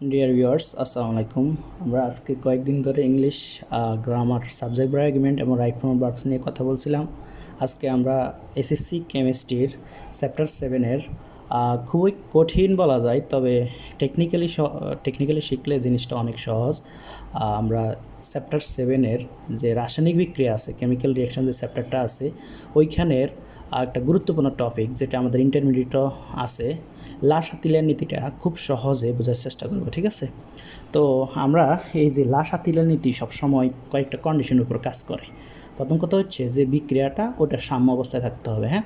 Dear viewers আসসালামু আলাইকুম। আমরা আজকে কয়েকদিন ধরে ইংলিশ গ্রামার সাবজেক্ট আর্গুমেন্ট এবং রাইট ফর্ম বার্কস নিয়ে কথা বলছিলাম। আজকে আমরা এসএসসি কেমিস্ট্রির চ্যাপ্টার সেভেনের খুবই কঠিন বলা যায়, তবে টেকনিক্যালি টেকনিক্যালি শিখলে জিনিসটা অনেক সহজ। আমরা চ্যাপ্টার সেভেনের যে রাসায়নিক বিক্রিয়া আছে কেমিক্যাল রিয়াকশন যে চ্যাপ্টারটা আছে, ওইখানের একটা গুরুত্বপূর্ণ টপিক যেটা আমাদের ইন্টারমিডিয়েটও আছে লাশ হাতিলের নীতিটা খুব সহজে বোঝার চেষ্টা করব, ঠিক আছে? তো আমরা এই যে লাশ হাতিলের নীতি সবসময় কয়েকটা কন্ডিশনের উপর কাজ করে। প্রথম কথা হচ্ছে যে বিক্রিয়াটা ওটা সাম্য অবস্থায় থাকতে হবে হ্যাঁ?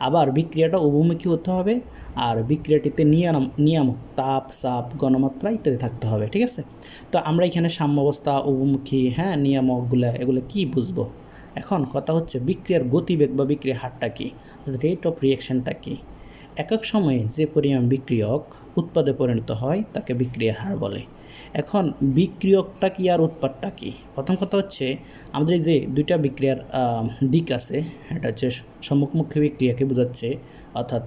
আবার বিক্রিয়াটা উভমুখী হতে হবে আর বিক্রিয়াটিতে নিয়াম নিয়ামক, তাপ, চাপ, গণমাত্রা ইত্যাদি থাকতে হবে, ঠিক আছে? তো আমরা এখানে সাম্য অবস্থা, উভমুখী হ্যাঁ নিয়ামকগুলো, এগুলো কি বুঝব? এখন কথা হচ্ছে বিক্রিয়ার গতিবেগ বা বিক্রিয়ার হারটা কী? রেট অফ রিয়াকশনটা কী? একক সময়ে যে পরিমাণ বিক্রিয়ক উৎপাদে পরিণত হয়, তাকে বিক্রিয়ার হার বলে। এখন বিক্রিয়কটা কি আর উৎপাদটা কি? প্রথম কথা হচ্ছে, আমাদের যে দুইটা বিক্রিয়ার দিক আছে, এটা হচ্ছে সম্মুখমুখী বিক্রিয়াকে বোঝাচ্ছে, অর্থাৎ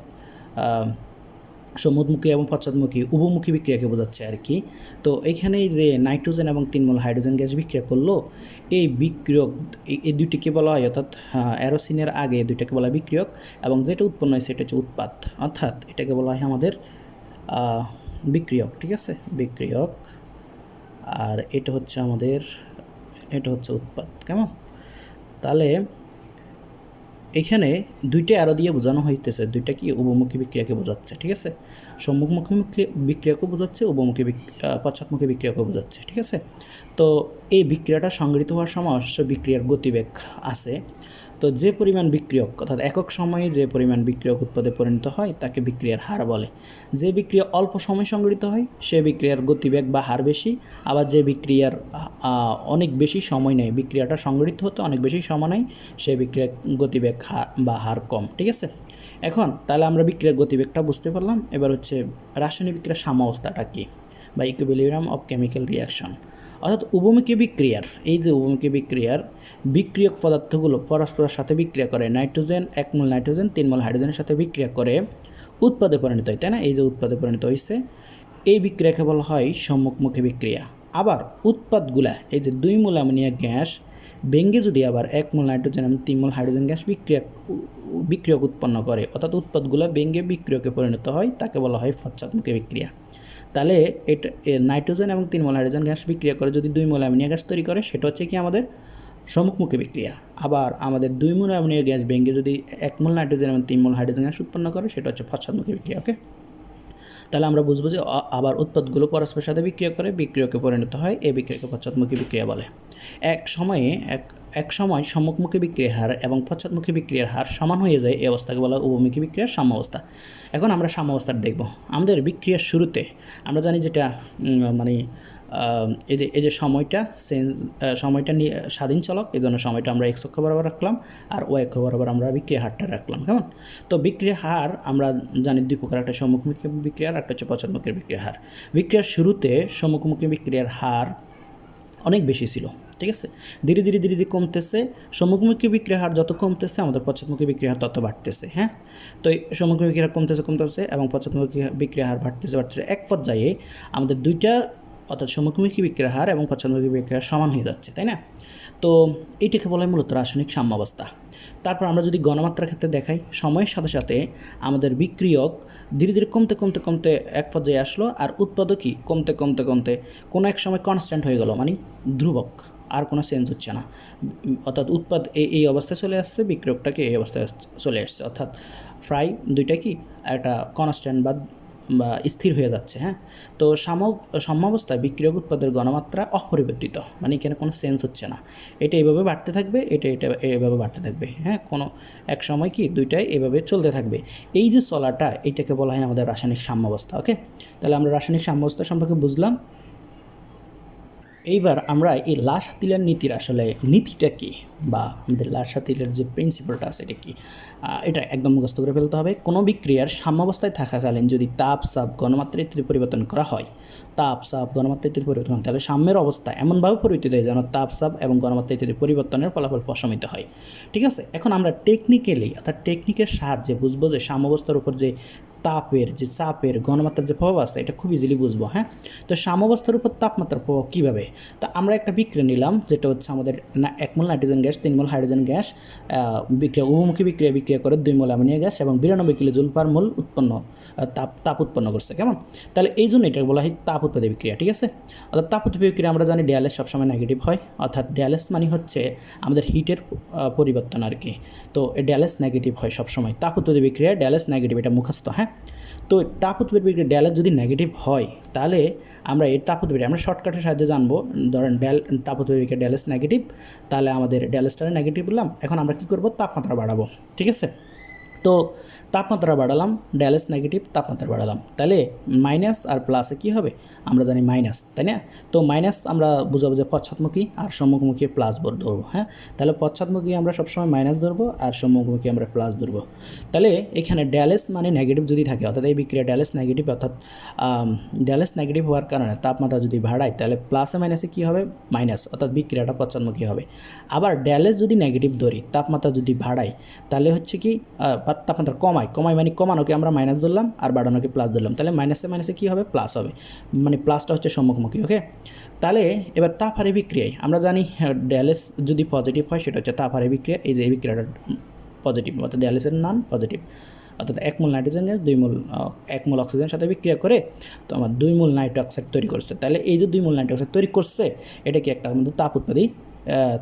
সম্মুখমুখী এবং পশ্চাৎমুখী উভমুখী বিক্রিয়াকে বোঝাচ্ছে আর কি। তো এইখানে এই যে নাইট্রোজেন এবং তিনমূল হাইড্রোজেন গ্যাস বিক্রিয়া করল, এই বিক্রিয়ক, এই- দুইটিকে বলা হয় অর্থাৎ অ্যারোসিনের আগে দুইটাকে বলা হয় বিক্রিয়ক এবং যেটা উৎপন্ন হয় সেটা হচ্ছে উৎপাদ অর্থাৎ এটাকে বলা হয় আমাদের বিক্রিয়ক, ঠিক আছে? বিক্রিয়ক। আর এটা হচ্ছে আমাদের, এটা হচ্ছে উৎপাদ কেমন? তাহলে এখানে দুইটা অ্যারো দিয়ে বোঝানো হইতেছে। দুইটা কি উপমুখী বিক্রিয়াকে বোঝাচ্ছে, ঠিক আছে? সম্মুখমুখী মুখী বিক্রিয়াকে বোঝাচ্ছে, উপমুখী পশ্চাৎমুখী বিক্রিয়াকে বোঝাচ্ছে, ঠিক আছে? তো এই বিক্রিয়াটা সংগৃহীত হওয়ার সময় অবশ্য বিক্রিয়ার গতিবেগ আছে। তো যে পরিমাণ বিক্রিয়ক, অর্থাৎ একক সময়ে যে পরিমাণ বিক্রিয়ক উৎপাদে পরিণত হয়, তাকে বিক্রিয়ার হার বলে। যে বিক্রিয়া অল্প সময় সংগৃহীত হয়, সে বিক্রিয়ার গতিবেগ বা হার বেশি। আবার যে বিক্রিয়ার অনেক বেশি সময় নেয়, বিক্রিয়াটা সংগৃহীত হতে অনেক বেশি সময় নেয়, সে বিক্রিয়ার গতিবেগ বা হার কম, ঠিক আছে? এখন তাহলে আমরা বিক্রিয়ার গতিবেগটা বুঝতে পারলাম। এবার হচ্ছে রাসায়নিক বিক্রিয়ার সাম্যাবস্থাটা কী? বা ইকুইলিব্রিয়াম অফ কেমিক্যাল রিয়াকশন অর্থাৎ উভমুখী বিক্রিয়ার, এই যে উভমুখী বিক্রিয়ার বিক্রিয়ক পদার্থগুলো পরস্পরের সাথে বিক্রিয়া করে। নাইট্রোজেন এক মোল নাইট্রোজেন, তিন মোল হাইড্রোজেনের সাথে বিক্রিয়া করে। উৎপাদে পরিণত হয়, তাই না? এই যে উৎপাদে পরিণত হয়েছে এই বিক্রিয়াকে বলা হয় সম্মুখমুখী বিক্রিয়া। আবার উৎপাদগুলা, এই যে দুই মোল অ্যামোনিয়া গ্যাস ব্যঙ্গে যদি আবার এক মূল নাইট্রোজেন এবং তিন মোল হাইড্রোজেন গ্যাস বিক্রিয়া, বিক্রিয়ক উৎপন্ন করে, অর্থাৎ উৎপাদগুলো ব্যঙ্গে বিক্রিয়কে পরিণত হয়, তাকে বলা হয় পশ্চাৎমুখী বিক্রিয়া। তাহলে এটা নাইট্রোজেন এবং তিন মোল হাইড্রোজেন গ্যাস বিক্রিয়া করে যদি দুই মোল অ্যামোনিয়া গ্যাস তৈরি করে, সেটা হচ্ছে কি আমাদের সম্মুখমুখী বিক্রিয়া। আবার আমাদের দুই মোল অ্যামোনিয়া গ্যাস ভেঙে যদি এক মোল নাইট্রোজেন এবং তিন মোল হাইড্রোজেন গ্যাস উৎপন্ন করে, সেটা হচ্ছে পশ্চাৎমুখী বিক্রিয়া, ওকে? তাহলে আমরা বুঝব যে আবার উৎপাদগুলো পরস্পরের সাথে বিক্রিয়া করে, বিক্রিয়কে পরিণত হয় এই বিক্রিয়াকে পশ্চাৎমুখী বিক্রিয়া বলে। এক সময়ে, এক এক সময় সম্মুখমুখী বিক্রিয়ার হার এবং পশ্চাৎমুখী বিক্রিয়ার হার সমান হয়ে যায়, এই অবস্থাকে বলা উভমুখী বিক্রিয়ার সাম্যাবস্থা। এখন আমরা সাম্যাবস্থাটা দেখব। আমাদের বিক্রিয়ার শুরুতে আমরা জানি যেটা মানে এই যে এই যে সময়টা চেঞ্জ সময়টা নিয়ে, স্বাধীন চলক, এই জন্য সময়টা আমরা এক্স অক্ষ বরাবর রাখলাম আর ও অক্ষ বরাবর আমরা বিক্রিয়া হারটা রাখলাম, কেমন? তো বিক্রিয়া হার আমরা জানি দুই প্রকার, একটা সম্মুখমুখী বিক্রিয়ার একটা হচ্ছে পশ্চাৎমুখী বিক্রিয়ার হার। বিক্রিয়ার শুরুতে সম্মুখমুখী বিক্রিয়ার হার অনেক বেশি ছিল, ঠিক আছে? ধীরে ধীরে ধীরে ধীরে কমতেছে সম্মুখমুখী বিক্রিয়া হার যত কমতেছে, আমাদের পশ্চাৎমুখী বিক্রিয়া হার তত বাড়তেছে হ্যাঁ? তো এই সম্মুখী বিক্রিয়া কমতেছে কমতেছে এবং পশ্চাৎমুখী বিক্রিয়া হার বাড়তেছে বাড়তেছে। এক পর্যায়ে আমাদের দুইটা অর্থাৎ সম্মুখমুখী বিক্রিয়া হার এবং পশ্চাৎমুখী বিক্রিয়া হার সমান হয়ে যাচ্ছে, তাই না? তো এইটাকে বলা হয় মূলত রাসায়নিক সাম্যাবস্থা। তারপর আমরা যদি গণমাত্রার ক্ষেত্রে দেখাই, সময়ের সাথে সাথে আমাদের বিক্রিয়ক ধীরে ধীরে কমতে কমতে কমতে এক পর্যায়ে আসলো আর উৎপাদকই কমতে কমতে কমতে কোনো এক সময় কনস্ট্যান্ট হয়ে গেল মানে ধ্রুবক, আর কোনো চেঞ্জ হচ্ছে না। অর্থাৎ উৎপাদ এই এই অবস্থায় চলে আসছে, বিক্রিয়কটাকে এই অবস্থায় চলে আসছে। অর্থাৎ প্রায় দুইটা কি? একটা কনস্ট্যান্ট বা স্থির হয়ে যাচ্ছে হ্যাঁ? তো সাম সাম্যাবস্থায় বিক্রিয়ক উৎপাদের গণমাত্রা অপরিবর্তিত মানে এখানে কোনো সেন্স হচ্ছে না। এটা এভাবে বাড়তে থাকবে, এটা এটা এভাবে বাড়তে থাকবে হ্যাঁ? কোনো এক সময় কি দুইটাই এভাবে চলতে থাকবে। এই যে চলাটা এইটাকে বলা হয় আমাদের রাসায়নিক সাম্যাবস্থা ওকে তাহলে আমরা রাসায়নিক সাম্যাবস্থা সম্পর্কে বুঝলাম। এইবার আমরা এই লাশ হাতিলের নীতির আসলে নীতিটা কি? বা আমাদের লাশ হাতিলের যে প্রিন্সিপালটা আছে এটা কি? এটা একদম মুখস্থ করে ফেলতে হবে। কোনো বিক্রিয়ার সাম্যাবস্থায় থাকাকালীন যদি তাপ, চাপ গণমাত্রা ইত্যাদি পরিবর্তন করা হয়, তাপ, চাপ গণমাত্রা ইত্যাদি পরিবর্তন, তাহলে সাম্যের অবস্থা এমনভাবে পরিবর্তিত হয় যেন তাপ, চাপ এবং গণমাত্রা ইত্যাদি পরিবর্তনের ফলাফল প্রশমিত হয়। ঠিক আছে? এখন আমরা টেকনিক্যালি অর্থাৎ টেকনিকের সাহায্যে বুঝব যে সাম্যাবস্থার উপর যে তাপের যে চাপের ঘনমাত্রার যে প্রভাব আছে, এটা খুব ইজিলি বুঝব হ্যাঁ? তো সাম্যবস্থার উপর তাপমাত্রার প্রভাব কীভাবে? তো আমরা একটা বিক্রিয়া নিলাম, যেটা হচ্ছে আমাদের না, এক মোল নাইট্রোজেন গ্যাস, তিন মোল হাইড্রোজেন গ্যাস বিক্রিয়া উভমুখী বিক্রিয়া বিক্রিয়া করে দুই মোল অ্যামোনিয়া গ্যাস এবং বিরানব্বই কিলো জুল পার মোল উৎপন্ন তাপ তাপ উৎপন্ন করছে, কেমন? তাহলে এই জন্য এটা বলা হয় তাপ উৎপাদী বিক্রিয়া, ঠিক আছে? অর্থাৎ তাপ উৎপাদী বিক্রিয়া আমরা জানি ড্যালেস সবসময় নেগেটিভ হয়, অর্থাৎ ড্যালেস মানে হচ্ছে আমাদের হিটের পরিবর্তন আর কি। তো ড্যালেস নেগেটিভ হয় সবসময়, তাপ উৎপাদী বিক্রিয়া ড্যালেস নেগেটিভ এটা মুখস্থ হ্যাঁ? তো টাপ উৎপাদী বিক্রিয়া ডেলের যদি নেগেটিভ হয়, তাহলে আমরা এই তাপ উৎপাদী আমরা শর্টকাটের সাহায্যে জানব। ধরেন ড্যাল তাপ উৎপাদী বিক্রিয়া ড্যালেস নেগেটিভ তাহলে আমাদের ড্যালেসটা নেগেটিভ বললাম। এখন আমরা কী করব? তাপমাত্রা বাড়াবো, ঠিক আছে? তো তাপমাত্রা বাড়ালাম ড্যালেস নেগেটিভ তাপমাত্রা বাড়ালাম। তাহলে মাইনাস আর প্লাসে কী হবে? আমরা জানি মাইনাস তাই না? তো মাইনাস আমরা বুঝাবো যে পশ্চাৎমুখী আর সম্মুখমুখী প্লাস ধরবো হ্যাঁ? তাহলে পশ্চাৎমুখী আমরা সবসময় মাইনাস ধরবো আর সম্মুখমুখী আমরা প্লাস ধরবো। তাহলে এখানে ড্যালেস মানে নেগেটিভ যদি থাকে, অর্থাৎ এই বিক্রিয়া ড্যালেস নেগেটিভ অর্থাৎ ড্যালেস নেগেটিভ হওয়ার কারণে তাপমাত্রা যদি বাড়ায়, তাহলে প্লাসে মাইনাসে কী হবে? মাইনাস অর্থাৎ বিক্রিয়াটা পশ্চাৎমুখী হবে। আবার ড্যালেস যদি নেগেটিভ ধরি, তাপমাত্রা যদি বাড়ায়, তাহলে হচ্ছে কি তাপমাত্রা কমায়। কমায় মানে কমানোকে আমরা মাইনাস ধরলাম আর বাড়ানোকে প্লাস ধরলাম। তাহলে মাইনাসে মাইনাসে কী হবে? প্লাস হবে। মানে প্লাসটা হচ্ছে সম্মুখমুখী ওকে তাহলে এবার তাফারে বিক্রিয়ায়, আমরা জানি ড্যালেস যদি পজিটিভ হয়, সেটা হচ্ছে তাফারে বিক্রিয়া, এই যে এই বিক্রিয়াটা পজিটিভ অর্থাৎ ড্যালেসের নান পজিটিভ অর্থাৎ এক মূল নাইট্রোজেনের দুই মূল এক মূল অক্সিজেনের সাথে বিক্রিয়া করে, তো আমার দুই মূল নাইট্রো অক্সাইড তৈরি করছে। তাহলে এই যে দুই মূল নাইট্রো অক্সাইড তৈরি করছে, এটা কি একটা আমাদের তাপ উৎপাদী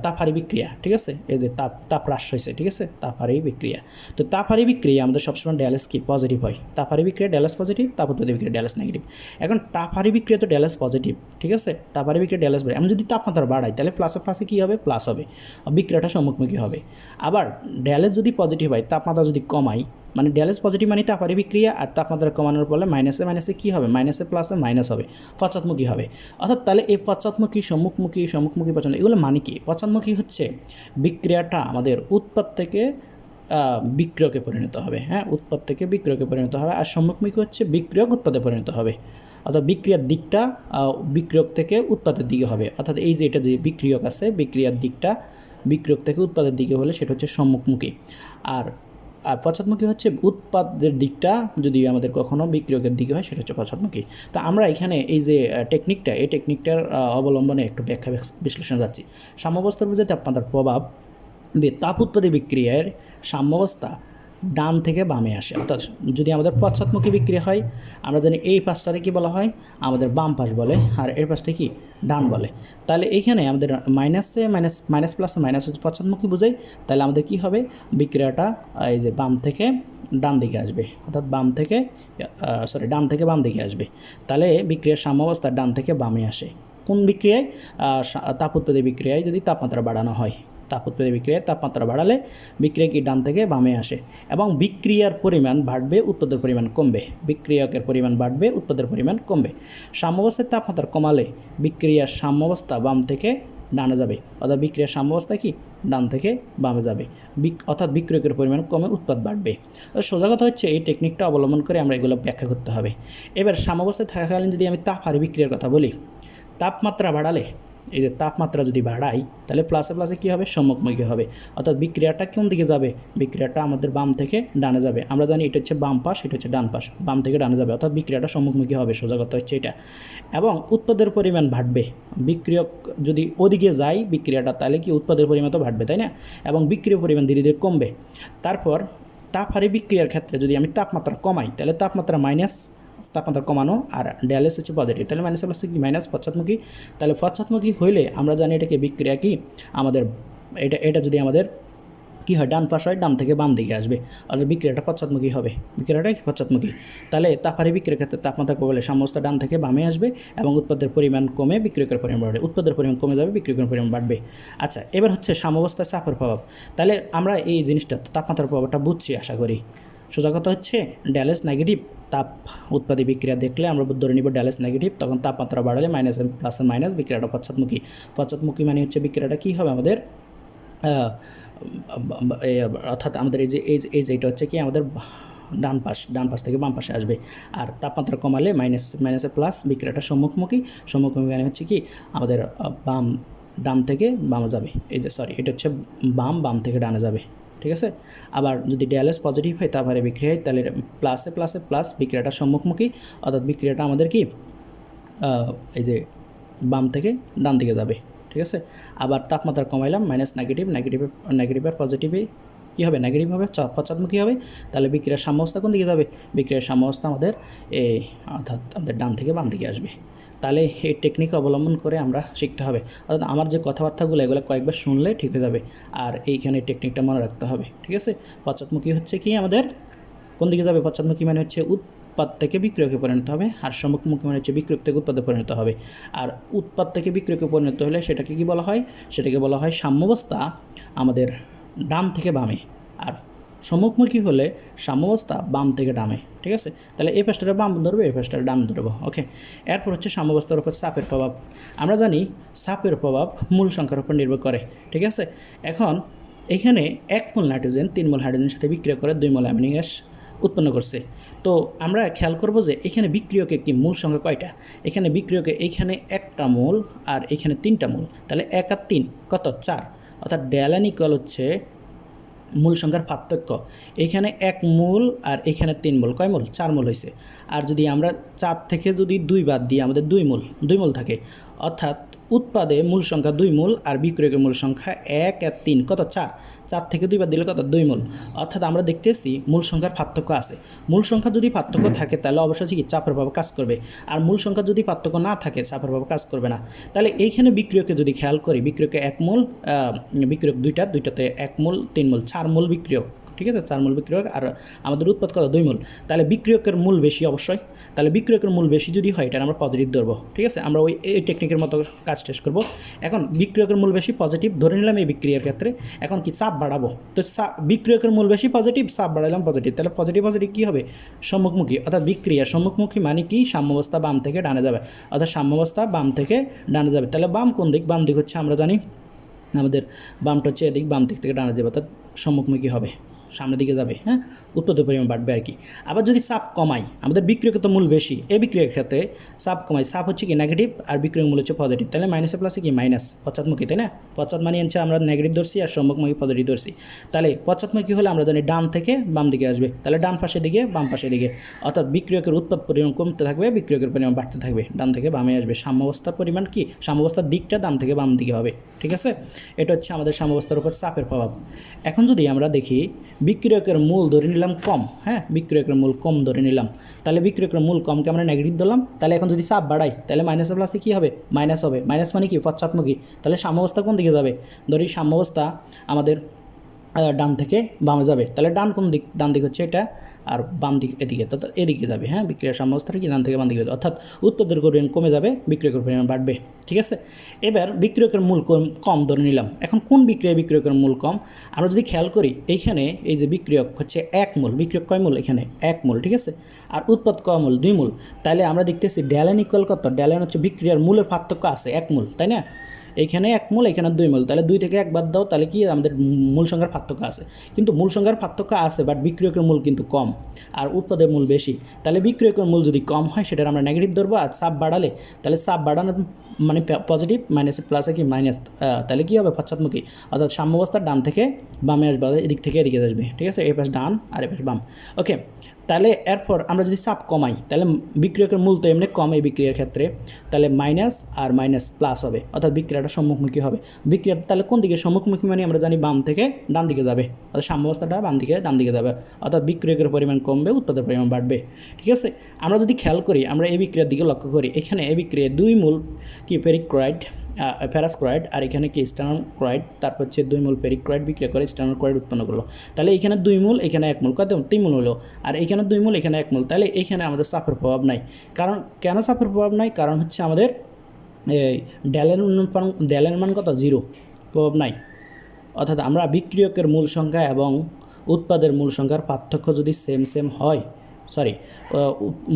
তাপহারী বিক্রিয়া, ঠিক আছে? এই যে তাপ তাপ হ্রাস হয়েছে, ঠিক আছে? তাপহারী বিক্রিয়া। তো তাপহারী বিক্রিয়া আমাদের সবসময় ড্যালেস কি? পজিটিভ হয়। তাপহারী বিক্রিয়া ড্যালেস পজিটিভ তাপ উৎপাদী বিক্রিয়া ড্যালেস নেগেটিভ এখন তাপহারী বিক্রিয়া তো ড্যালেস পজিটিভ ঠিক আছে? তাপহারী বিক্রিয়া ড্যালেস আমি যদি তাপমাত্রা বাড়াই, তাহলে প্লাসে প্লাসে কী হবে? প্লাস হবে। বিক্রিয়াটা সম্মুখমুখী হবে। আবার, ড্যালেস যদি পজিটিভ হয়, তাপমাত্রা যদি কমাই মানে ড্যালেস পজিটিভ মানে তাপারি বিক্রিয়া, আর তাপমাত্রা কমানোর ফলে মাইনাসে মাইনাসে কী হবে? মাইনাসে প্লাসে মাইনাস হবে। পশ্চাৎমুখী হবে। অর্থাৎ তাহলে এই পশ্চাৎমুখী, সম্মুখমুখী সম্মুখমুখী পছন্দ এগুলো মানে কি? পশ্চাৎমুখী হচ্ছে বিক্রিয়াটা আমাদের উৎপাদ থেকে বিক্রিয়কে পরিণত হবে। হ্যাঁ উৎপাদ থেকে বিক্রয়কে পরিণত হবে, আর সম্মুখমুখী হচ্ছে বিক্রিয়ক উৎপাদে পরিণত হবে। অর্থাৎ বিক্রিয়ার দিকটা বিক্রিয়ক থেকে উৎপাদের দিকে হবে। অর্থাৎ এই যে এটা যে বিক্রিয়ক আছে, বিক্রিয়ার দিকটা বিক্রিয়ক থেকে উৎপাদের দিকে হলে সেটা হচ্ছে সম্মুখমুখী। আর আর পশ্চাৎমুখী হচ্ছে উৎপাদের দিকটা, যদি আমাদের কখনও বিক্রিয়কের দিকে হয়, সেটা হচ্ছে পশ্চাৎমুখী তো আমরা এখানে এই যে টেকনিকটা এই টেকনিকটার অবলম্বনে একটু ব্যাখ্যা বিশ্লেষণ যাচ্ছি। সাম্যবস্থার বুঝে তাপমাত্রার প্রভাব তাপ উৎপাদী বিক্রিয়ার সাম্যাবস্থা ডান থেকে বামে আসে। অর্থাৎ যদি আমাদের পশ্চাৎমুখী বিক্রিয়া হয়, আমরা জানি এই পাশটারে কি বলা হয়? আমাদের বাম পাশ বলে, আর এর পাশটা কি? ডান বলে। তাহলে এইখানে আমাদের মাইনাসে মাইনাস মাইনাস প্লাসে মাইনাস হচ্ছে পশ্চাৎমুখী বোঝাই, তাহলে আমাদের কি হবে? বিক্রিয়াটা এই যে বাম থেকে ডান দিকে আসবে। অর্থাৎ বাম থেকে সরি ডান থেকে বাম দিকে আসবে। তাহলে বিক্রিয়ার সাম্যাবস্থা ডান থেকে বামে আসে। কোন বিক্রিয়ায়? তাপ উৎপাদী বিক্রিয়ায় যদি তাপমাত্রা বাড়ানো হয়। তাপ উৎপাদী বিক্রিয়ায় তাপমাত্রা বাড়ালে বিক্রিয়া কি ডান থেকে বামে আসে এবং বিক্রিয়ার পরিমাণ বাড়বে, উৎপাদের পরিমাণ কমবে। বিক্রিয়কের পরিমাণ বাড়বে, উৎপাদের পরিমাণ কমবে। সাম্যাবস্থায় তাপমাত্রা কমালে বিক্রিয়ার সাম্যাবস্থা বাম থেকে ডানে যাবে। অর্থাৎ বিক্রিয়ার সাম্যাবস্থা কি? ডান থেকে বামে যাবে। অর্থাৎ বিক্রিয়কের পরিমাণ কমে, উৎপাদ বাড়বে। সোজা কথা হচ্ছে, এই টেকনিকটা অবলম্বন করে আমরা এগুলো ব্যাখ্যা করতে হবে। এবার সাম্যাবস্থায় থাকাকালীন যদি আমি তাপ আর বিক্রিয়ার কথা বলি, তাপমাত্রা বাড়ালে এই যে তাপমাত্রা যদি বাড়াই, তাহলে প্লাসে প্লাসে কী হবে? সম্মুখমুখী হবে। অর্থাৎ বিক্রিয়াটা কোন দিকে যাবে? বিক্রিয়াটা আমাদের বাম থেকে ডানে যাবে। আমরা জানি এটা হচ্ছে বাম পাশ, এটা হচ্ছে ডান পাশ। বাম থেকে ডানে যাবে। অর্থাৎ বিক্রিয়াটা সম্মুখমুখী হবে, সোজা কথা হচ্ছে এটা। এবং উৎপাদের পরিমাণ বাড়বে। বিক্রিয়ক যদি ওদিকে যায় বিক্রিয়াটা, তাহলে কি উৎপাদের পরিমাণ তো বাড়বে, তাই না? এবং বিক্রিয় পরিমাণ ধীরে ধীরে কমবে। তারপর তাপহারি বিক্রিয়ার ক্ষেত্রে যদি আমি তাপমাত্রা কমাই, তাহলে তাপমাত্রা মাইনাস তাপমাত্রা কমানো আর ড্যালেস হচ্ছে পজিটিভ তাহলে মাইনাস প্লাস কি? মাইনাস পশ্চাৎমুখী। তাহলে পশ্চাৎমুখী হইলে আমরা জানি এটাকে বিক্রিয়া কি? আমাদের এটা এটা যদি আমাদের কী হয়? ডান পাশ হয়, ডান থেকে বাম দিকে আসবে। অর্থাৎ বিক্রিয়াটা পশ্চাৎমুখী হবে। বিক্রিয়াটা পশ্চাৎমুখী। তাহলে তাপহারি বিক্রিয়ার ক্ষেত্রে তাপমাত্রা কমলে সমস্ত ডান থেকে বামে আসবে এবং উৎপাদের পরিমাণ কমে বিক্রিয়কের পরিমাণ বাড়বে। উৎপাদের পরিমাণ কমে যাবে, বিক্রিয়কের পরিমাণ বাড়বে। আচ্ছা এবার হচ্ছে সাম্যাবস্থায় চাপের প্রভাব। তাহলে আমরা এই জিনিসটা, তাপমাত্রার প্রভাবটা বুঝছি, আশা করি। সোজা কথা হচ্ছে ড্যালেস নেগেটিভ তাপ উৎপাদী বিক্রিয়া দেখলে আমরা ধরে নিব ড্যালেস নেগেটিভ তখন তাপমাত্রা বাড়ালে মাইনাস প্লাস মাইনাস বিক্রিয়াটা পশ্চাৎমুখী। পশ্চাৎমুখী মানে হচ্ছে বিক্রিয়াটা কী হবে? আমাদের অর্থাৎ আমাদের এই যে, এই যে- এই যে, এটা হচ্ছে কি আমাদের ডান পাশ ডান পাশ থেকে বাম পাশে আসবে। আর তাপমাত্রা কমালে মাইনাস মাইনাসে প্লাস বিক্রিয়াটা সম্মুখমুখী। সম্মুখমুখী মানে হচ্ছে কি আমাদের বাম, ডান থেকে বামে যাবে। এই যে সরি এটা হচ্ছে বাম বাম থেকে ডানে যাবে। ঠিক আছে? আবার যদি ডিএলএস পজিটিভ হয় তারপরে বিক্রিয়া হয়, তাহলে প্লাসে প্লাসে প্লাস বিক্রিয়াটা সম্মুখমুখী। অর্থাৎ বিক্রিয়াটা আমাদের কি? এই যে বাম থেকে ডান দিকে যাবে, ঠিক আছে? আবার তাপমাত্রা কমাইলাম মাইনাস নেগেটিভ নেগেটিভ নেগেটিভ নেগেটিভের পজিটিভে কী হবে? নেগেটিভ হবে পশ্চাৎমুখী হবে। তাহলে বিক্রিয়ার সাম্যাবস্থা কোন দিকে যাবে? বিক্রিয়ার সাম্যাবস্থা আমাদের এই অর্থাৎ আমাদের ডান থেকে বাম দিকে আসবে। তাহলে এই টেকনিক অবলম্বন করে আমরা শিখতে হবে। অর্থাৎ আমার যে কথাবার্তাগুলো, এগুলো কয়েকবার শুনলে ঠিক হয়ে যাবে। আর এইখানে টেকনিকটা মনে রাখতে হবে, ঠিক আছে? পশ্চাৎমুখী হচ্ছে কি আমাদের? কোন দিকে যাবে? পশ্চাৎমুখী মানে হচ্ছে উৎপাদ থেকে বিক্রয়কে পরিণত হবে, আর সম্মুখমুখী মানে হচ্ছে বিক্রয় থেকে উৎপাদে পরিণত হবে। আর উৎপাদ থেকে বিক্রয়কে পরিণত হলে সেটাকে কি বলা হয়? সেটাকে বলা হয় সাম্যবস্থা আমাদের ডান থেকে বামে। আর সম্মুখমুখী হলে সাম্যবস্থা বাম থেকে ডামে ঠিক আছে? তাহলে এই পাশটারে বাম ধরবো, এই পাশটারে ডাম ধরবো, ওকে? এরপর হচ্ছে সাম্যাবস্থার উপর চাপের প্রভাব। আমরা জানি চাপের প্রভাব মূল সংখ্যার উপর নির্ভর করে, ঠিক আছে? এখন এখানে এক মোল নাইট্রোজেন, তিন মোল হাইড্রোজেনের সাথে বিক্রিয়া করে দুই মোল অ্যামিনো গ্যাস উৎপন্ন করছে। তো আমরা খেয়াল করব যে এখানে বিক্রিয়কে কি মূল সংখ্যা কয়টা? এখানে বিক্রিয়কে এইখানে একটা মূল আর এখানে তিনটা মূল। তাহলে এক আর তিন, কত? চার। অর্থাৎ ড্যালানিকল হচ্ছে মূল সংখ্যার পার্থক্য। এখানে এক মূল আর এখানে তিন মূল। কয় মূল? চার মূল হয়েছে আর যদি আমরা চার থেকে যদি দুই বাদ দিই, আমাদের দুই মূল দুই মূল থাকে। অর্থাৎ উৎপাদে মূল সংখ্যা দুই মূল আর বিক্রয়কের মূল সংখ্যা এক আর তিন। কত? চার। চার থেকে দুই বাদ দিলে কত? দুই মূল। অর্থাৎ আমরা দেখতেছি মূল সংখ্যার পার্থক্য আছে। মূল সংখ্যা যদি পার্থক্য থাকে, তাহলে অবশ্যই কি চাপের প্রভাব কাজ করবে। আর মূল সংখ্যা যদি পার্থক্য না থাকে, চাপের প্রভাব কাজ করবে না। তাহলে এইখানে বিক্রিয়কে যদি খেয়াল করি, বিক্রিয়কে এক মূল বিক্রিয়ক দুইটা, দুইটাতে এক মূল, তিন মূল, চার মূল বিক্রিয়ক। ঠিক আছে? চার মূল বিক্রিয়ক আর আমাদের উৎপাদ কত? দুই মূল। তাহলে বিক্রিয়কের মূল বেশি অবশ্যই। তাহলে বিক্রিয়কের মূল বেশি যদি হয় এটা আমরা পজিটিভ ধরবো। ঠিক আছে? আমরা ওই, এই টেকনিকের মতো কাজ টেস্ট করব। এখন বিক্রিয়কের মূল বেশি পজিটিভ ধরে নিলাম এই বিক্রিয়ার ক্ষেত্রে এখন কি চাপ বাড়াবো? তো বিক্রিয়কের মূল বেশি পজিটিভ চাপ বাড়ালাম পজিটিভ তাহলে পজিটিভ পজিটিভ কী হবে? সম্মুখমুখী, অর্থাৎ বিক্রিয়া। সম্মুখমুখী মানে কি? সাম্যবস্থা বাম থেকে ডানে যাবে। অর্থাৎ সাম্যবস্থা বাম থেকে ডানে যাবে। তাহলে বাম কোন দিক? বাম দিক হচ্ছে আমরা জানি আমাদের বামটা হচ্ছে এদিক, বাম দিক থেকে ডানে যাবে। অর্থাৎ সম্মুখমুখী হবে। সামনের দিকে যাবে হ্যাঁ? উৎপাদন পরিমাণ বাড়বে আর কি। আবার যদি চাপ কমাই আমাদের বিক্রিয়ক তো মূল বেশি। এই বিক্রয়ের ক্ষেত্রে চাপ কমাই চাপ হচ্ছে কি নেগেটিভ আর বিক্রিয়ক মূল হচ্ছে পজিটিভ তাহলে মাইনাসে প্লাসে কি? মাইনাস পশ্চাৎমুখী, তাই না? পশ্চাৎ মানে হচ্ছে আমরা নেগেটিভ ধরছি আর সম্মুখমুখী পজিটিভ ধরছি। তাহলে পশ্চাৎমুখী হলে আমরা জানি ডান থেকে বাম দিকে আসবে। তাহলে ডান পাশের দিকে, বাম পাশের দিকে। অর্থাৎ বিক্রিয়কের উৎপাদ পরিমাণ কমতে থাকবে বিক্রিয়কের পরিমাণ বাড়তে থাকবে। ডান থেকে বামে আসবে। সাম্যাবস্থার পরিমাণ কি? সাম্যাবস্থার দিকটা ডান থেকে বাম দিকে হবে। ঠিক আছে? এটা হচ্ছে আমাদের সাম্যবস্থার উপর চাপের প্রভাব। এখন যদি আমরা দেখি বিক্রিয়কের মূল ধরে নিলাম কম হ্যাঁ? বিক্রয়কের মূল কম ধরে নিলাম। তাহলে বিক্রয়কের মূল কমকে আমরা নেগেটিভ ধরলাম। তাহলে এখন যদি চাপ বাড়াই, তাহলে মাইনাস প্লাসে কী হবে? মাইনাস হবে। মাইনাস মানে কি? পশ্চাৎমুখী। তাহলে সাম্যবস্থা কোন দিকে যাবে? ধরি সাম্যবস্থা আমাদের ডান থেকে বামে যাবে। তাহলে ডান কোন দিক? ডান দিক হচ্ছে এটা, আর বাম দিক এদিকে। তো এদিকে যাবে হ্যাঁ? বিক্রিয়ার সাম্যাবস্থাটা কি? ডান থেকে বাম দিকে অর্থাৎ উৎপাদের পরিমাণ কমে যাবে বিক্রিয়কের পরিমাণ বাড়বে। ঠিক আছে? এবার বিক্রিয়কের মূল কম কম ধরে নিলাম। এখন কোন বিক্রিয়া বিক্রিয়কের মূল কম? আমরা যদি খেয়াল করি, এইখানে এই যে বিক্রিয়ক হচ্ছে এক মূল। বিক্রিয়ক কয় মূল? এখানে এক মূল। ঠিক আছে? আর উৎপাদ কয় মূল? দুই মূল। তাহলে আমরা দেখতেছি ড্যালেন ইকুয়াল কত? ড্যালেন হচ্ছে বিক্রিয়ার মূলের পার্থক্য আছে এক মূল, তাই না? এইখানে এক মূল, এখানে দুই মূল। তাহলে দুই থেকে এক বাদ দাও, তাহলে কি আমাদের মূল সংখ্যার পার্থক্য আছে। কিন্তু মূল সংখ্যার পার্থক্য আছে বাট বিক্রিয়কের মূল কিন্তু কম। আর উৎপাদের মূল বেশি। তাহলে বিক্রিয়কের মূল যদি কম হয়, সেটার আমরা নেগেটিভ ধরবো, আর চাপ বাড়ালে, তাহলে চাপ বাড়ানোর মানে পজিটিভ মাইনাস প্লাসে কি? মাইনাস তাহলে কী হবে? পশ্চাৎমুখী। অর্থাৎ সাম্যবস্থার ডান থেকে বামে আসবে এদিক থেকে এদিকে আসবে। ঠিক আছে? এই পাশ ডান, আর এ পাশ বাম। ওকে তাহলে এরপর আমরা যদি চাপ কমাই, তাহলে বিক্রিয়কের মূল তো এমনি কম এই বিক্রিয়ার ক্ষেত্রে, তাহলে মাইনাস আর মাইনাস প্লাস হবে। অর্থাৎ বিক্রিয়াটা সম্মুখমুখী হবে। বিক্রিয়া তাহলে কোন দিকে সম্মুখমুখী মানে আমরা জানি বাম থেকে ডান দিকে যাবে। অর্থাৎ সাম্যাবস্থাটা বাম দিকে ডান দিকে যাবে। অর্থাৎ বিক্রিয়কের পরিমাণ কমবে, উৎপাদের পরিমাণ বাড়বে। ঠিক আছে? আমরা যদি খেয়াল করি, আমরা এই বিক্রিয়ার দিকে লক্ষ্য করি, এখানে এই বিক্রিয়া দুই মূল কি পেরিক্রয়েড ফেরাসক্রয়েড আর এখানে কি ক্রয়েড তারপর হচ্ছে দুই মূল পেরিক্রয়েড বিক্রিয়া করে স্টার্ন ক্রয়েড উৎপন্ন করল। তাহলে এখানে দুই মূল, এখানে এক মূল। কত তিন মূল হলো। আর এখানে দুই মূল, এখানে এক মূল। তাহলে এখানে আমাদের চাপের প্রভাব নাই। কারণ, কেন চাপের প্রভাব নাই? কারণ হচ্ছে আমাদের এই ড্যালের মান ড্যালের মান কত? জিরো। প্রভাব নাই। অর্থাৎ আমরা বিক্রিয়কের মূল সংখ্যা এবং উৎপাদের মূল সংখ্যার পার্থক্য যদি সেম সেম হয় সরি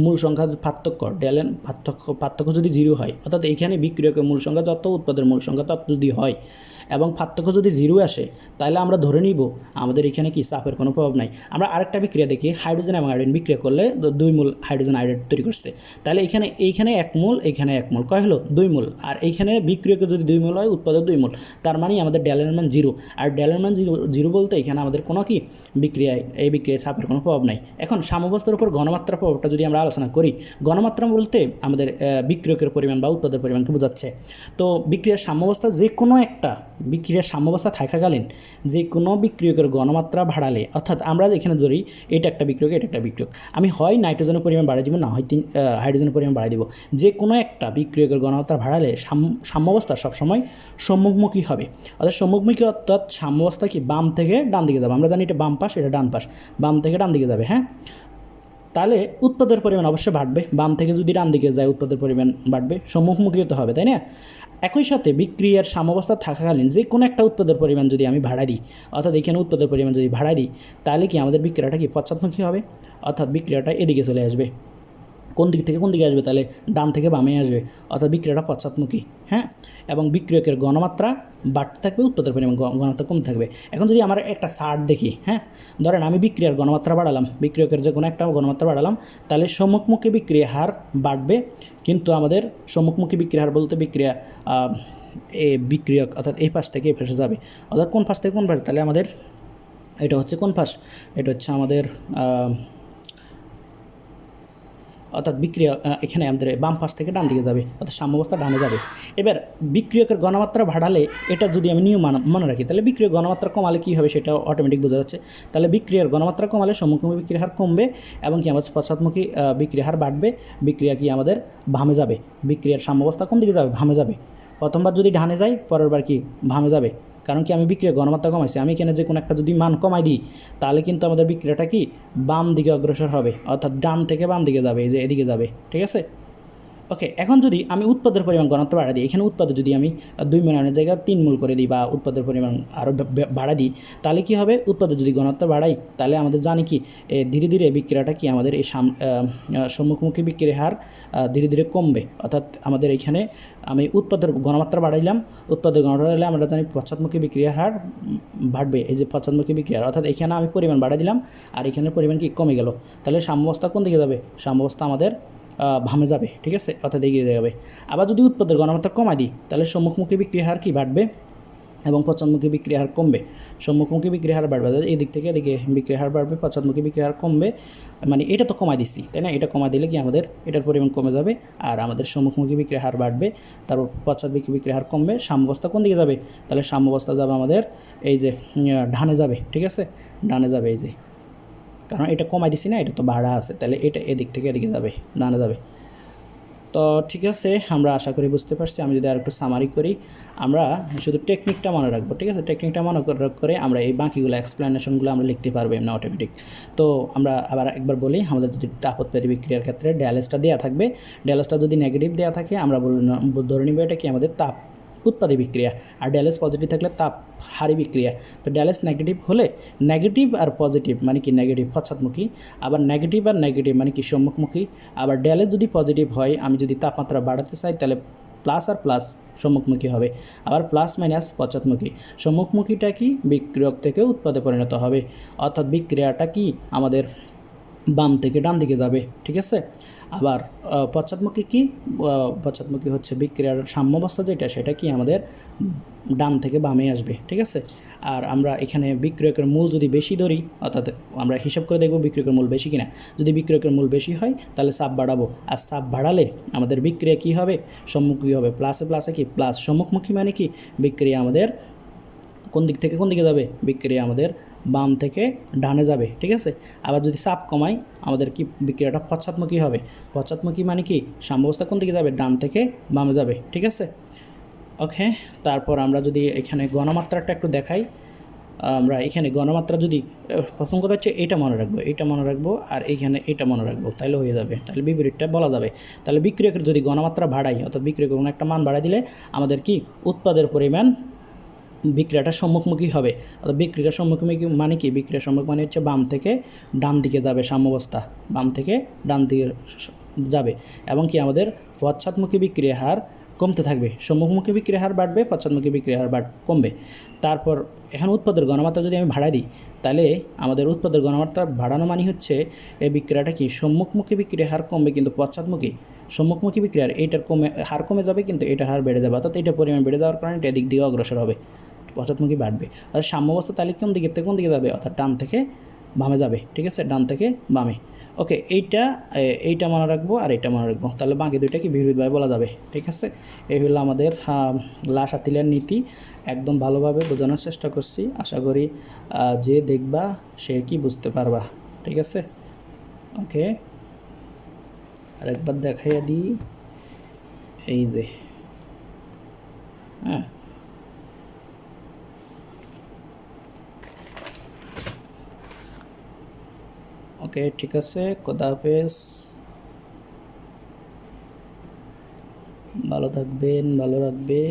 মূল সংখ্যার পার্থক্য ডেলেন পার্থক্য পার্থক্য যদি জিরো হয়, অর্থাৎ এখানে বিক্রিয়কের মূল সংখ্যা, যত উৎপাদের মূল সংখ্যা, তত যদি হয় এবং পার্থক্য যদি জিরো আসে, তাহলে আমরা ধরে নিব আমাদের এখানে কি চাপের কোনো প্রভাব নাই। আমরা আরেকটা বিক্রিয়া দেখি হাইড্রোজেন এবং আয়োডিন বিক্রিয়া করলে দুই মূল হাইড্রোজেন আয়োডাইড তৈরি করছে। তাহলে এখানে, এইখানে এক মূল এইখানে এক মূল, কয় হলো? দুই মূল। আর এইখানে বিক্রিয়কে যদি দুই মূল হয়, উৎপাদক দুই মূল। তার মানে আমাদের ড্যালের মান জিরো আর ড্যালের মান জিরো বলতে এখানে আমাদের কোনো কি বিক্রিয়ায়, এই বিক্রিয়ায় চাপের কোনো প্রভাব নাই। এখন সাম্যবস্থার উপর ঘনমাত্রার প্রভাবটা যদি আমরা আলোচনা করি, ঘনমাত্রা বলতে আমাদের বিক্রিয়কের পরিমাণ বা উৎপাদের পরিমাণকে বোঝাচ্ছে। তো বিক্রিয়ার সাম্যবস্থা যে কোনো একটা বিক্রিয়ার সাম্যবস্থা থাকাকালীন যে কোনো বিক্রিয়কের গণমাত্রা বাড়ালে, অর্থাৎ আমরা এখানে ধরি, এটা একটা বিক্রিয়ক, এটা একটা বিক্রিয়ক। আমি হয় নাইট্রোজেনের পরিমাণ বাড়িয়ে দিব, না হয় তিন হাইড্রোজেনের পরিমাণ বাড়িয়ে দিব। যে কোনো একটা বিক্রিয়কের গণমাত্রা বাড়ালে সাম- সাম্যাবস্থা সবসময় সম্মুখমুখী হবে। অর্থাৎ সম্মুখমুখী অর্থাৎ সাম্যবস্থা কি বাম থেকে ডান দিকে যাবে? আমরা জানি এটা বাম পাশ, এটা ডান পাশ। বাম থেকে ডান দিকে যাবে হ্যাঁ? তাহলে উৎপাদের পরিমাণ অবশ্যই বাড়বে। বাম থেকে যদি ডান দিকে যায়, উৎপাদের পরিমাণ বাড়বে। সম্মুখমুখী হতে হবে, তাই না? একই সাথে বিক্রিয়ার সাম্যবস্থা থাকাকালীন যে কোনো একটা উৎপাদের পরিমাণ যদি আমি ভাড়া দিই, অর্থাৎ এখানে উৎপাদের পরিমাণ যদি ভাড়া দিই, তাহলে কি আমাদের বিক্রিয়াটা কি পশ্চাৎমুখী হবে? অর্থাৎ বিক্রিয়াটা এদিকে চলে আসবে। কোন দিক থেকে কোন দিকে আসবে? তাহলে ডান থেকে বামে আসবে। অর্থাৎ বিক্রিয়াটা পশ্চাৎমুখী হ্যাঁ? এবং বিক্রিয়কের গণমাত্রা বাড়তে থাকবে উৎপাদের পরিমাণ গণমাত্রা কমতে থাকবে। এখন যদি আমার একটা সার দেখি হ্যাঁ? ধরেন আমি বিক্রিয়ার গণমাত্রা বাড়ালাম, বিক্রিয়কের যে কোনো একটা গণমাত্রা বাড়ালাম, তাহলে সম্মুখমুখী বিক্রিয়া হার বাড়বে, কিন্তু আমাদের সম্মুখমুখী বিক্রিয়া হার বলতে বিক্রিয়া এ বিক্রিয়ক অর্থাৎ এই পাশ থেকে এই পাশে যাবে। অর্থাৎ কোন পাশ থেকে কোন পাশে? তাহলে আমাদের এটা হচ্ছে কোন পাশ? এটা হচ্ছে আমাদের অর্থাৎ বিক্রিয়া এখানে আমাদের বাম পাশ থেকে ডান দিকে যাবে অর্থাৎ সাম্যাবস্থা ডানে যাবে। এবার বিক্রিয়কের গণমাত্রা বাড়ালে এটা যদি আমি নিয়ম মানা- রাখি তাহলে বিক্রিয়ক গণমাত্রা কমালে কী হবে সেটা অটোমেটিক বোঝা যাচ্ছে। তাহলে বিক্রিয়ার গণমাত্রা কমালে সম্মুখমুখী বিক্রিয়ার হার কমবে এবং কি আমাদের পশ্চাৎমুখী আহ, বিক্রিয়ার হার বাড়বে বিক্রিয়া কি আমাদের ভামে যাবে। বিক্রিয়ার সাম্যাবস্থা কোন দিকে যাবে? ভামে যাবে। প্রথমবার যদি ডানে যায় পরের বার কি? ভামে যাবে। কারণ কি আমি বিক্রিয়া গণমাত্রা কমাইছি। আমি এখানে যে কোনো একটা যদি মান কমাই দিই, তাহলে কিন্তু আমাদের বিক্রিয়াটা কি বাম দিকে অগ্রসর হবে। অর্থাৎ ডান থেকে বাম দিকে যাবে, এই যে এদিকে যাবে, ঠিক আছে? ওকে এখন যদি আমি উৎপাদের পরিমাণ গণমাত্রা বাড়া দিই, এখানে উৎপাদ যদি আমি দুই মূলের জায়গায় তিন মূল করে দিই বা উৎপাদের পরিমাণ আরও বাড়া দিই, তাহলে কি হবে? উৎপাদে যদি গণমাত্রা বাড়াই, তাহলে আমাদের জানি কি ধীরে ধীরে বিক্রিয়াটা কি আমাদের এই সাম সম্মুখমুখী বিক্রিয়ার হার ধীরে ধীরে কমবে। অর্থাৎ আমাদের এখানে আমি উৎপাদের গণমাত্রা বাড়াইলাম, উৎপাদের গণমাত্রা বাড়াইলে আমরা জানি পশ্চাৎমুখী বিক্রিয়ার হার বাড়বে, এই যে পশ্চাৎমুখী বিক্রিয়ার অর্থাৎ এখানে আমি পরিমাণ বাড়াই দিলাম, আর এখানের পরিমাণ কি কমে গেল। তাহলে সাম্যবস্থা কোন দিকে যাবে? সাম্যবস্থা আমাদের ভামে যাবে, ঠিক আছে? অর্থাৎ এগিয়ে যাবে। আবার যদি উৎপাদের গণমাত্রা কমাই দিই, তাহলে সম্মুখমুখী বিক্রিয়ার হার কি বাড়বে? এবং পশ্চাৎমুখী বিক্রিয়ার হার কমবে। সম্মুখমুখী বিক্রিয়ার হার বাড়বে এই দিক থেকে এদিকে বিক্রিয়ার হার বাড়বে পশ্চাৎমুখী বিক্রিয়ার হার কমবে। মানে এটা তো কমাই দিচ্ছি, তাই না? এটা কমাই দিলে কি আমাদের এটার পরিমাণ কমে যাবে, আর আমাদের সম্মুখমুখী বিক্রিয়ার হার বাড়বে, তারপর পশ্চাৎমুখী বিক্রিয়ার হার কমবে, সাম্যাবস্থা কোন দিকে যাবে? তাহলে সাম্যাবস্থা যাবে আমাদের এই যে ডানে যাবে, ঠিক আছে? ডানে যাবে এই যে কারণ এটা কমাই দিছি না, এটা তো ভাড়া আছে, তাহলে এটা এদিক থেকে এদিকে যাবে, ডানে যাবে। তো ঠিক আছে, আমরা আশা করি বুঝতে পারছি, আমি যদি আর একটু সামারি করি, আমরা শুধু টেকনিকটা মনে রাখব, ঠিক আছে? টেকনিকটা মনে করে- আমরা এই বাকিগুলো এক্সপ্লেনেশনগুলো আমরা লিখতে পারব এমনি অটোমেটিক তো আমরা আবার একবার বলি, আমাদের যদি তাপোৎপাদী বিক্রিয়ার ক্ষেত্রে ড্যালেসটা দেওয়া থাকবে ড্যালেসটা যদি নেগেটিভ দেওয়া থাকে, আমরা ধরে নিব এটা কি আমাদের তাপ উৎপাদী বিক্রিয়া, আর ড্যালেস পজিটিভ থাকলে তাপ হারি বিক্রিয়া। তো ড্যালেস নেগেটিভ হলে নেগেটিভ আর পজিটিভ মানে কি নেগেটিভ পশ্চাৎমুখী। আবার নেগেটিভ আর নেগেটিভ মানে কি সম্মুখমুখী? আবার ড্যালেস যদি পজিটিভ হয়, আমি যদি তাপমাত্রা বাড়াতে চাই, তাহলে প্লাস আর প্লাস সম্মুখমুখী হবে। আবার প্লাস মাইনাস পশ্চাৎমুখী। সম্মুখমুখীটা কি? বিক্রিয়ক থেকে উৎপাদে পরিণত হবে। অর্থাৎ বিক্রিয়াটা কি? আমাদের বাম থেকে ডান দিকে যাবে। ঠিক আছে? আবার পশ্চাৎমুখী কি? পশ্চাৎমুখী হচ্ছে বিক্রিয়ার সাম্যবস্থা যেটা, সেটা কি আমাদের ডান থেকে বামে আসবে, ঠিক আছে? আর আমরা এখানে বিক্রয়কের মূল যদি বেশি ধরি, অর্থাৎ আমরা হিসাব করে দেখব বিক্রয়কের মূল বেশি কিনা। যদি বিক্রয়কের মূল বেশি হয়, তাহলে চাপ বাড়াবো। আর চাপ বাড়ালে আমাদের বিক্রিয়া কি হবে? সম্মুখী হবে। প্লাসে প্লাসে কি? প্লাস সম্মুখমুখী মানে কি? বিক্রিয়া আমাদের কোন দিক থেকে কোন দিকে যাবে? বিক্রিয়া আমাদের বাম থেকে ডানে যাবে, ঠিক আছে? আবার যদি চাপ কমাই, আমাদের কি বিক্রিয়াটা পশ্চাৎমুখী হবে? পশ্চাৎমুখী মানে কি? সাম্যাবস্থা কোন দিকে যাবে? ডান থেকে বামে যাবে, ঠিক আছে? ওকে, তারপর আমরা যদি এখানে গণমাত্রাটা একটু দেখাই, আমরা এখানে গণমাত্রা যদি প্রথম কথা হচ্ছে এটা মনে রাখব, এটা মনে রাখব, আর এইখানে এটা মনে রাখব তাহলে হয়ে যাবে তাহলে বিপরীতটা বলা যাবে। তাহলে বিক্রিয়কের যদি গণমাত্রা বাড়াই, অর্থাৎ বিক্রিয়কের কোনো একটা মান বাড়াই দিলে, আমাদের কি? উৎপাদের পরিমাণ বিক্রিয়াটা সম্মুখমুখী হবে। অর্থাৎ বিক্রিয়ার সম্মুখমুখী মানে কি? বিক্রিয়ার সম্মুখ মানে হচ্ছে বাম থেকে ডান দিকে যাবে সাম্যবস্থা। বাম থেকে ডান দিকে যাবে। এবং কি? আমাদের পশ্চাৎমুখী বিক্রিয়া হার কমতে থাকবে। সম্মুখমুখী বিক্রি হার বাড়বে, পশ্চাৎমুখী বিক্রি হার বাড় কমবে। তারপর এখন উৎপাদের গণমাত্রা যদি আমি ভাড়া দিই, তাহলে আমাদের উৎপাদের গণমাত্রা বাড়ানো মানে হচ্ছে এই বিক্রিয়াটা কি? সম্মুখমুখী বিক্রি হার কমবে কিন্তু পশ্চাৎমুখী। সম্মুখমুখী বিক্রি হার এইটার কমে হার কমে যাবে কিন্তু এটার হার বেড়ে যাবে। অর্থাৎ এটার পরিমাণ বেড়ে যাওয়ার কারণে এটা দিক দিকে অগ্রসর হবে। পশ্চাৎমুখী বাড়বে। আর সাম্যাবস্থা তাহলে কোন দিকে কোন দিকে যাবে, অর্থাৎ ডান থেকে বামে যাবে, ঠিক আছে? ডান থেকে বামে। ওকে এইটা এইটা মনে রাখব আর এইটা মনে রাখব। তাহলে বাকি দুইটা কি বিপরীতভাবে বলা যাবে, ঠিক আছে? এই হলো আমাদের লাশ আতিলের নীতি। একদম ভালোভাবে বোঝানোর চেষ্টা করছি। আশা করি যে দেখবা, সে কি বুঝতে পারবা, ঠিক আছে? ওকে আরেকবার দেখাইয়া দিই। এই যে হ্যাঁ? ওকে ঠিক আছে খোদা হাফেজ। ভালো থাকবেন ভালো রাখবে।